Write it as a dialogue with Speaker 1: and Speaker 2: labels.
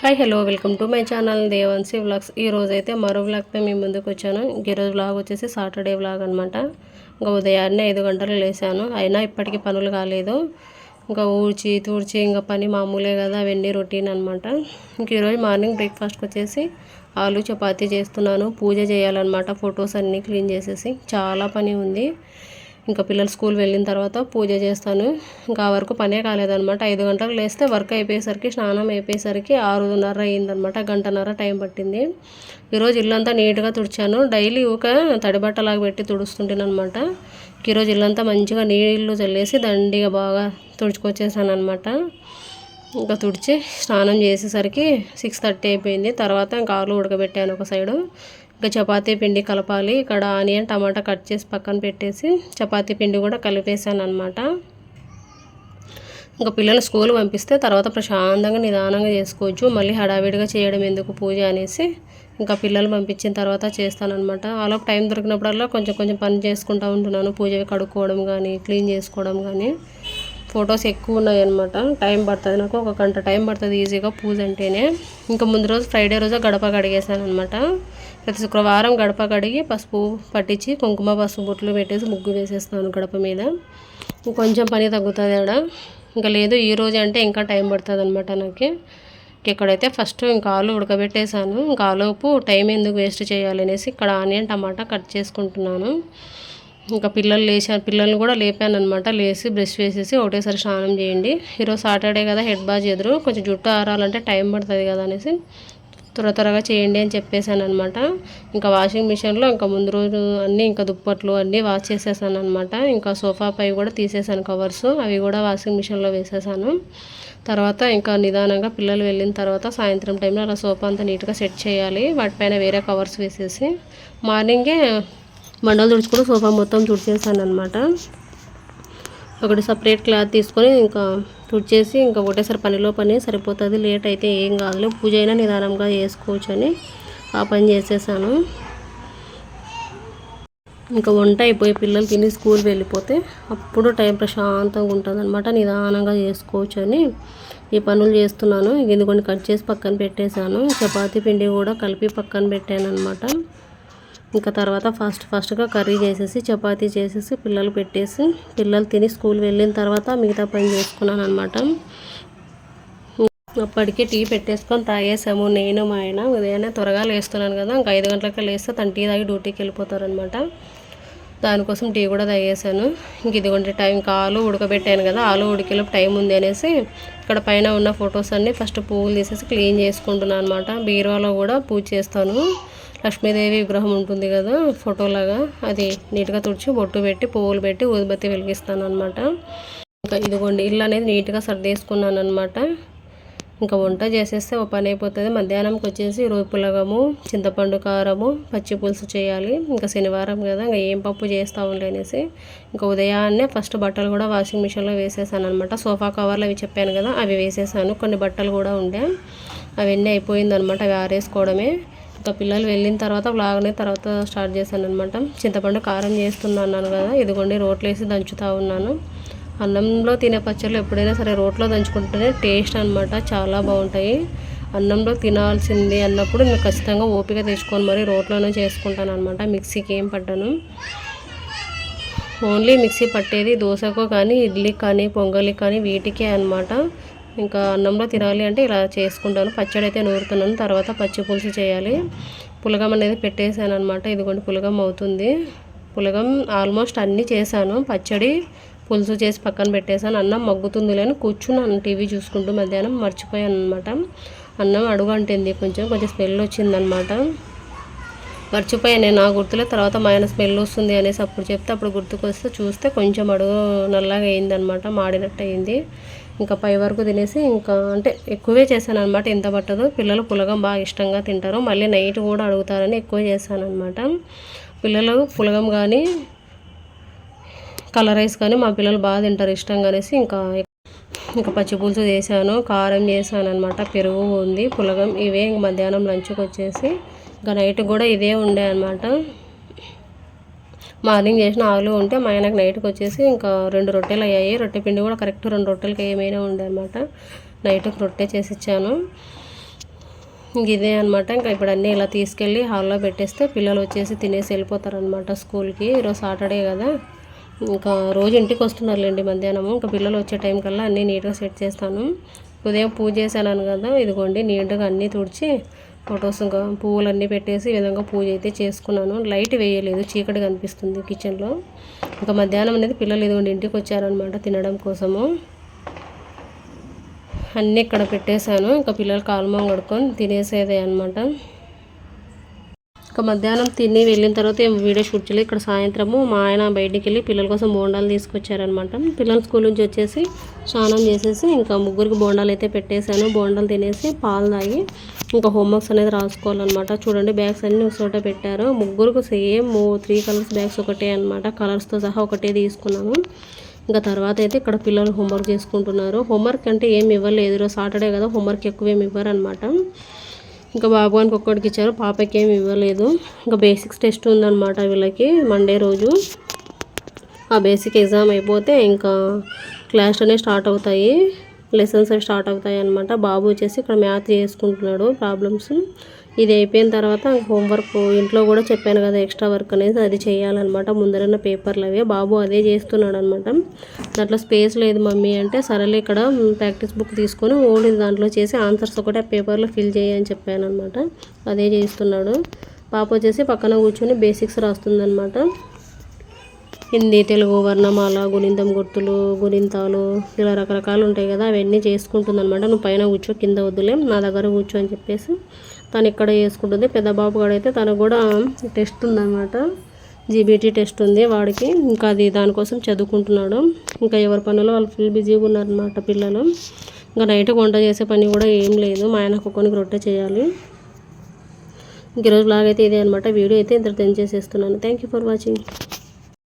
Speaker 1: Hi hello welcome to my channel Devamshi vlogs. ఈ రోజు అయితే మరో వ్లాగ్తో మీ ముందుకు వచ్చాను. ఈరోజు వ్లాగ్ వచ్చేసి సాటర్డే వ్లాగ్ అనమాట ఇంకా ఉదయాన్నే ఐదు గంటలు లేసాను అయినా ఇప్పటికీ పనులు కాలేదు. ఇంకా ఊడ్చి తూడ్చి ఇంకా పని మామూలే కదా అవన్నీ రొటీన్ అనమాట ఇంక ఈరోజు మార్నింగ్ బ్రేక్ఫాస్ట్కి వచ్చేసి ఆలు చపాతీ చేస్తున్నాను. పూజ చేయాలన్నమాట. ఫొటోస్ అన్నీ క్లీన్ చేసేసి. చాలా పని ఉంది. ఇంకా పిల్లలు స్కూల్ వెళ్ళిన తర్వాత పూజ చేస్తాను. ఇంకా ఆ వరకు పనే కాలేదనమాట ఐదు గంటలకు లేస్తే వర్క్ అయిపోయేసరికి స్నానం అయిపోయేసరికి ఆరున్నర అయిందనమాట గంటన్నర టైం పట్టింది. ఈరోజు ఇల్లంతా నీట్గా తుడిచాను. డైలీ ఒక తడి బట్టలాగా పెట్టి తుడుస్తుంటానమాట ఈరోజు ఇల్లంతా మంచిగా నీళ్ళు చల్లేసి దండిగా బాగా తుడుచుకొచ్చేసాను అనమాట ఇంకా తుడిచి స్నానం చేసేసరికి సిక్స్ థర్టీ అయిపోయింది. తర్వాత ఇంకా ఆలు ఉడకబెట్టాను ఒక సైడు. ఇంకా చపాతీ పిండి కలపాలి. ఇక్కడ ఆనియన్ టమాటా కట్ చేసి పక్కన పెట్టేసి చపాతీ పిండి కూడా కలిపేసాను అనమాట ఇంకా పిల్లలు స్కూల్ పంపిస్తే తర్వాత ప్రశాంతంగా నిదానంగా చేసుకోవచ్చు. మళ్ళీ హడావిడిగా చేయడం ఎందుకు పూజ అనేసి ఇంకా పిల్లలు పంపించిన తర్వాత చేస్తానమాట ఆలోపు టైం దొరికినప్పుడల్లా కొంచెం కొంచెం పని చేసుకుంటూ ఉంటున్నాను. పూజ కడుక్కోవడం కానీ క్లీన్ చేసుకోవడం కానీ ఫొటోస్ ఎక్కువ ఉన్నాయి అనమాట టైం పడుతుంది నాకు. ఒక గంట టైం పడుతుంది ఈజీగా పూజ అంటేనే. ఇంకా ముందు రోజు ఫ్రైడే రోజు గడప కడిగేసాను అనమాట ప్రతి శుక్రవారం గడప కడిగి పసుపు పట్టించి కుంకుమ పసుపు బొట్లు పెట్టేసి ముగ్గు వేసేస్తాను గడప మీద. కొంచెం పని తగ్గుతుంది ఆడ. ఇంకా లేదు ఈ రోజు అంటే ఇంకా టైం పడుతుంది అనమాట నాకు ఇక్కడైతే ఫస్ట్ ఇంకా ఆలు ఉడకబెట్టేశాను. ఇంకా ఆలోపు టైం ఎందుకు వేస్ట్ చేయాలి అనేసి ఇక్కడ ఆనియన్ టమాటా కట్ చేసుకుంటున్నాను. ఇంకా పిల్లలు లేచాను పిల్లల్ని కూడా లేపాను అనమాట లేచి బ్రష్ వేసేసి ఒకటేసారి స్నానం చేయండి. ఈరోజు సాటర్డే కదా హెడ్ బాజ్ ఎదురు. కొంచెం జుట్టు ఆరాలంటే టైం పడుతుంది కదా అనేసి త్వర త్వరగా చేయండి అని చెప్పేశాను అనమాట ఇంకా వాషింగ్ మిషన్లో ఇంకా ముందు రోజు అన్నీ ఇంకా దుప్పట్లు అన్నీ వాష్ చేసేసాను అనమాట ఇంకా సోఫా పై కూడా తీసేసాను కవర్స్. అవి కూడా వాషింగ్ మిషన్లో వేసేసాను. తర్వాత ఇంకా నిదానంగా పిల్లలు వెళ్ళిన తర్వాత సాయంత్రం టైంలో అలా సోఫా అంతా నీట్గా సెట్ చేయాలి. వాటిపైన వేరే కవర్స్ వేసేసి మార్నింగే మండలు తుడుచుకుని సోఫా మొత్తం తుడిచేసాను అనమాట ఒకటి సపరేట్ క్లాత్ తీసుకొని ఇంకా తుడిచేసి ఇంకా ఒకటేసారి పనిలో పని సరిపోతుంది లేట్ అయితే ఏం కాదు పూజ అయినా నిదానంగా చేసుకోవచ్చు అని ఆ పని చేసేసాను. ఇంకా వంట అయిపోయి పిల్లలు తిని స్కూల్ వెళ్ళిపోతే అప్పుడు టైం ప్రశాంతంగా ఉంటుంది అనమాట నిదానంగా చేసుకోవచ్చు అని ఈ పనులు చేస్తున్నాను. ఎందుకొని కట్ చేసి పక్కన పెట్టేశాను. చపాతీ పిండి కూడా కలిపి పక్కన పెట్టాను అనమాట ఇంకా తర్వాత ఫస్ట్ ఫస్ట్గా కర్రీ చేసేసి చపాతీ చేసేసి పిల్లలు పెట్టేసి పిల్లలు తిని స్కూల్ వెళ్ళిన తర్వాత మిగతా పని చేసుకున్నాను అనమాట అప్పటికే టీ పెట్టేసుకొని తాగేసాము. నేను మా ఆయన ఉదయాన్నే త్వరగా లేస్తున్నాను కదా ఇంకా ఐదు గంటలకి లేస్తే తను టీ తాగి డ్యూటీకి వెళ్ళిపోతారనమాట దానికోసం టీ కూడా తాగేసాను. ఇంక ఇదిగోండి టైం ఇంకా ఆలు ఉడకబెట్టాను కదా ఆలు ఉడికేలోపు టైం ఉంది అనేసి ఇక్కడ పైన ఉన్న ఫొటోస్ అన్నీ ఫస్ట్ పువ్వులు తీసేసి క్లీన్ చేసుకుంటున్నాను అనమాట బీరువాలో కూడా పూజ చేస్తాను. లక్ష్మీదేవి విగ్రహం ఉంటుంది కదా ఫోటోలాగా అది నీట్గా తుడిచి బొట్టు పెట్టి పువ్వులు పెట్టి ఊదిబత్తి వెలిగిస్తాను అనమాట ఇంకా ఇదిగోండి ఇల్లు అనేది నీట్గా సర్దేసుకున్నాను అనమాట ఇంకా వంట చేసేస్తే ఒక పని అయిపోతుంది. మధ్యాహ్నంకి వచ్చేసి రోజు పులగము చింతపండు కారము పచ్చి పులుసు చేయాలి. ఇంకా శనివారం కదా ఇంకా ఏం పప్పు చేస్తూ అనేసి ఇంకా ఉదయాన్నే ఫస్ట్ బట్టలు కూడా వాషింగ్ మిషన్లో వేసేసాను అనమాట సోఫా కవర్లు అవి చెప్పాను కదా అవి వేసేసాను. కొన్ని బట్టలు కూడా ఉండే. అవన్నీ అయిపోయిందనమాట అవి ఆరేసుకోవడమే. ఇంకా పిల్లలు వెళ్ళిన తర్వాత లాగనే తర్వాత స్టార్ట్ చేశాను అనమాట చింతపండు కారం చేస్తున్నాను కదా ఇదిగోండి రోట్లు వేసి దంచుతూ ఉన్నాను. అన్నంలో తినే పచ్చళ్ళు ఎప్పుడైనా సరే రోట్లో దంచుకుంటేనే టేస్ట్ అనమాట చాలా బాగుంటాయి. అన్నంలో తినాల్సింది అన్నప్పుడు నేను ఖచ్చితంగా ఓపిక తెచ్చుకొని మరి రోట్లోనే చేసుకుంటాను అనమాట మిక్సీకి ఏం పట్టను. ఓన్లీ మిక్సీ పట్టేది దోశకు కానీ ఇడ్లీకి కానీ పొంగలికి కానీ వీటికే అనమాట ఇంకా అన్నంలో తినాలి అంటే ఇలా చేసుకుంటాను. పచ్చడి అయితే నూరుతున్నాను తర్వాత పచ్చి పులుసు చేయాలి. పులగం అనేది పెట్టేశాను అనమాట ఇదిగోండి పులగం అవుతుంది. పులగం ఆల్మోస్ట్ అన్నీ చేశాను. పచ్చడి పులుసు చేసి పక్కన పెట్టేశాను. అన్నం మగ్గుతుంది లేని కూర్చున్నాను టీవీ చూసుకుంటూ మధ్యాహ్నం మర్చిపోయాను అనమాట అన్నం అడుగు అంటింది కొంచెం. కొంచెం స్మెల్ వచ్చిందనమాట మర్చిపోయాను నేను నా గుర్తులే. తర్వాత మా ఆయన స్మెల్ వస్తుంది అనేసి అప్పుడు చెప్తే అప్పుడు గుర్తుకొస్తే చూస్తే కొంచెం అడుగు నల్లగా అయిందనమాట మాడినట్టు అయింది ఇంకా పై వరకు తినేసి ఇంకా అంటే ఎక్కువే చేశాను అనమాట ఎంత పట్టదు. పిల్లలు పులగం బాగా ఇష్టంగా తింటారు. మళ్ళీ నైట్ కూడా అడుగుతారని ఎక్కువ చేశాను అనమాట పిల్లలు పులగం కానీ కలర్ రైస్ కానీ మా పిల్లలు బాగా తింటారు ఇష్టంగా అనేసి ఇంకా ఇంకా పచ్చి పులుసు చేశాను కారం చేశాను అనమాట పెరుగు ఉంది పులగం ఇవే ఇంక మధ్యాహ్నం లంచ్కి వచ్చేసి ఇంకా నైట్ కూడా ఇదే ఉండే అనమాట మార్నింగ్ చేసిన ఆలు ఉంటే మా ఆయనకు నైట్కి వచ్చేసి ఇంకా రెండు రొట్టెలు అయ్యాయి. రొట్టె పిండి కూడా కరెక్ట్ రెండు రొట్టెలకి ఏమైనా ఉండే అనమాట నైట్కి రొట్టె చేసి ఇచ్చాను. ఇంక ఇదే అనమాట ఇంకా ఇప్పుడు అన్నీ ఇలా తీసుకెళ్ళి హాల్లో పెట్టేస్తే పిల్లలు వచ్చేసి తినేసి వెళ్ళిపోతారనమాట స్కూల్కి. ఈరోజు సాటర్డే కదా. ఇంకా రోజు ఇంటికి వస్తున్నారులేండి మధ్యాహ్నము. ఇంకా పిల్లలు వచ్చే టైం కల్లా అన్నీ నీట్గా సెట్ చేస్తాను. ఉదయం పూజ చేశాను కదా ఇదిగోండి నీట్గా అన్నీ తుడిచి ఫొటోస్ ఇంకా పువ్వులన్నీ పెట్టేసి ఈ విధంగా పూజ అయితే చేసుకున్నాను. లైట్ వేయలేదు చీకటి కనిపిస్తుంది కిచెన్లో. ఇంకా మధ్యాహ్నం అనేది పిల్లలు ఇదిగోండి ఇంటికి వచ్చారనమాట తినడం కోసము. అన్నీ ఇక్కడ పెట్టేశాను. ఇంకా పిల్లలు కాలుమం కడుక్కొని తినేసేదే అనమాట ఇక మధ్యాహ్నం తిని వెళ్ళిన తర్వాత ఏం వీడియో షూట్ చేయలేదు. ఇక్కడ సాయంత్రము మా ఆయన బయటికి వెళ్ళి పిల్లల కోసం బోండాలు తీసుకొచ్చారనమాట పిల్లలు స్కూల్ నుంచి వచ్చేసి స్నానం చేసేసి ఇంకా ముగ్గురికి బోండాలు అయితే పెట్టేశాను. బోండాలు తినేసి పాలు తాగి ఇంకా హోంవర్క్స్ అనేది రాసుకోవాలన్నమాట. చూడండి బ్యాగ్స్ అన్నీ ఒక చోట పెట్టారు. ముగ్గురికి సేమ్ త్రీ కలర్స్ బ్యాగ్స్ ఒకటే అనమాట కలర్స్తో సహా ఒకటే తీసుకున్నాము ఇంకా తర్వాత అయితే ఇక్కడ పిల్లలు హోంవర్క్ చేసుకుంటున్నారు. హోంవర్క్ అంటే ఏమి ఇవ్వలేదు. సాటర్డే కదా హోంవర్క్ ఎక్కువ ఏమి ఇవ్వరు అనమాట ఇంకా బాబుగానికి ఒక్కడికి ఇచ్చారు. పాపకి ఏమి ఇవ్వలేదు. ఇంకా బేసిక్స్ టెస్ట్ ఉందన్నమాట వీళ్ళకి మండే రోజు. ఆ బేసిక్ ఎగ్జామ్ అయిపోతే ఇంకా క్లాస్ అనేవి స్టార్ట్ అవుతాయి. లెసన్స్ అవి స్టార్ట్ అవుతాయి అనమాట బాబు వచ్చేసి ఇక్కడ మ్యాథ్ చేసుకుంటున్నాడు. ప్రాబ్లమ్స్ ఇది అయిపోయిన తర్వాత హోంవర్క్ ఇంట్లో కూడా చెప్పాను కదా ఎక్స్ట్రా వర్క్ అనేది అది చేయాలన్నమాట. ముందరన్న పేపర్లు అవి. బాబు అదే చేస్తున్నాడు అనమాట దాంట్లో స్పేస్ లేదు మమ్మీ అంటే సరేలే ఇక్కడ ప్రాక్టీస్ బుక్ తీసుకొని ఓన్లీ దాంట్లో చేసి ఆన్సర్స్ ఒకటి ఆ పేపర్లో ఫిల్ చేయని చెప్పాను అనమాట అదే చేస్తున్నాడు. పాప వచ్చేసి పక్కన కూర్చొని బేసిక్స్ రాస్తుందనమాట హిందీ తెలుగు వర్ణమాల గుణింతం గుర్తులు గుణింతాలు ఇలా రకరకాలు ఉంటాయి కదా అవన్నీ చేసుకుంటుంది అనమాట నువ్వు పైన కూర్చో కింద వద్దులే నా దగ్గర కూర్చో అని చెప్పేసి తను ఇక్కడ చేసుకుంటుంది. పెద్ద బాబు అయితే తనకు కూడా టెస్ట్ ఉందన్నమాట. జీబీటీ టెస్ట్ ఉంది వాడికి. ఇంకా అది దానికోసం చదువుకుంటున్నాడు. ఇంకా ఎవరి పనులు వాళ్ళు ఫుల్ బిజీగా ఉన్నారనమాట పిల్లలు. ఇంకా నైట్ వంట చేసే పని కూడా ఏం లేదు. మా ఆయన కుక్కనికి రొట్టె చేయాలి. ఇంక ఈరోజు లాగైతే ఇదే అనమాట వీడియో అయితే ఇంత తెంచేసేస్తున్నాను థ్యాంక్ యూ ఫర్ వాచింగ్